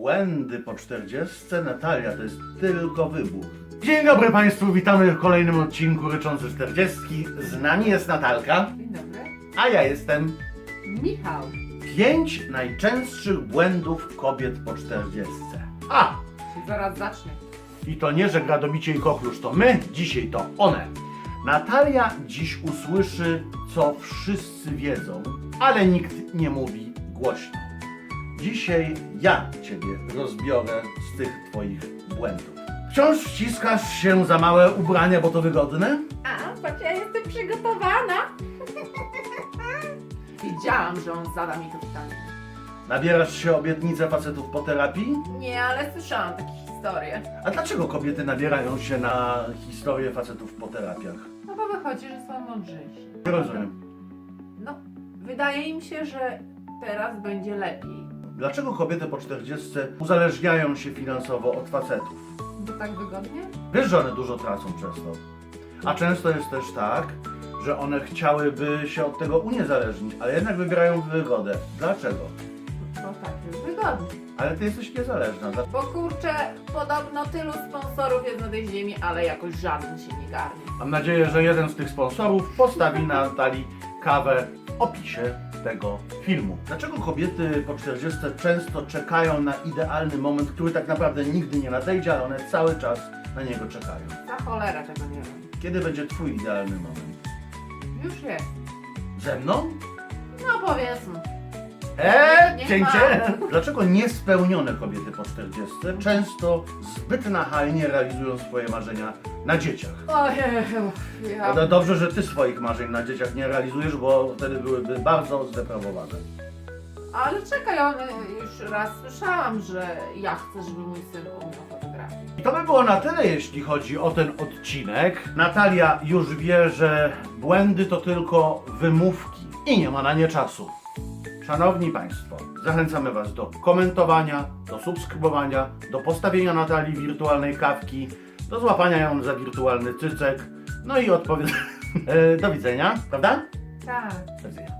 Błędy po 40, Natalia, to jest tylko wybór. Dzień dobry Państwu, witamy w kolejnym odcinku Ryczący 40. Z nami jest Natalka, Dzień dobry. a ja jestem. Michał. Pięć najczęstszych błędów kobiet po 40. A! Się zaraz zacznie. I to nie, że gradobicie i kochlusz to my, dzisiaj to one. Natalia dziś usłyszy, co wszyscy wiedzą, ale nikt nie mówi głośno. Dzisiaj ja Ciebie rozbiorę z tych Twoich błędów. Wciąż wciskasz się za małe ubrania, bo to wygodne? A, patrz, ja jestem przygotowana. Wiedziałam, że on zada mi to pytanie. Nabierasz się obietnicę facetów po terapii? Nie, ale słyszałam takie historie. A dlaczego kobiety nabierają się na historię facetów po terapiach? No bo wychodzi, że są mądrzejsi. Nie rozumiem. No, wydaje im się, że teraz będzie lepiej. Dlaczego kobiety po 40 uzależniają się finansowo od facetów? Bo tak wygodnie? Wiesz, że one dużo tracą przez to. A często jest też tak, że one chciałyby się od tego uniezależnić, ale jednak wybierają wygodę. Dlaczego? Bo tak jest wygodnie. Ale ty jesteś niezależna. Dla- Bo kurczę, podobno tylu sponsorów jest na tej ziemi, ale jakoś żaden się nie garnie. Mam nadzieję, że jeden z tych sponsorów postawi Natalii kawę w opisie tego filmu. Dlaczego kobiety po 40 często czekają na idealny moment, który tak naprawdę nigdy nie nadejdzie, ale one cały czas na niego czekają? Za cholerę tego nie wiem. Kiedy będzie twój idealny moment? Już jest. Ze mną? No powiedzmy. Eee, cięcie! Dlaczego niespełnione kobiety po 40 często zbyt nachalnie realizują swoje marzenia na dzieciach? Ojej, ja... No dobrze, że ty swoich marzeń na dzieciach nie realizujesz, bo wtedy byłyby bardzo zdeprawowane. Ale czekaj, on, już raz słyszałam, że ja chcę, żeby mój syn umiał fotografię. I to by było na tyle, jeśli chodzi o ten odcinek. Natalia już wie, że błędy to tylko wymówki i nie ma na nie czasu. Szanowni Państwo, zachęcamy Was do komentowania, do subskrybowania, do postawienia Natalii wirtualnej kawki, do złapania ją za wirtualny cycek, no i odpowiedz... E, do widzenia, prawda? Tak. Do widzenia.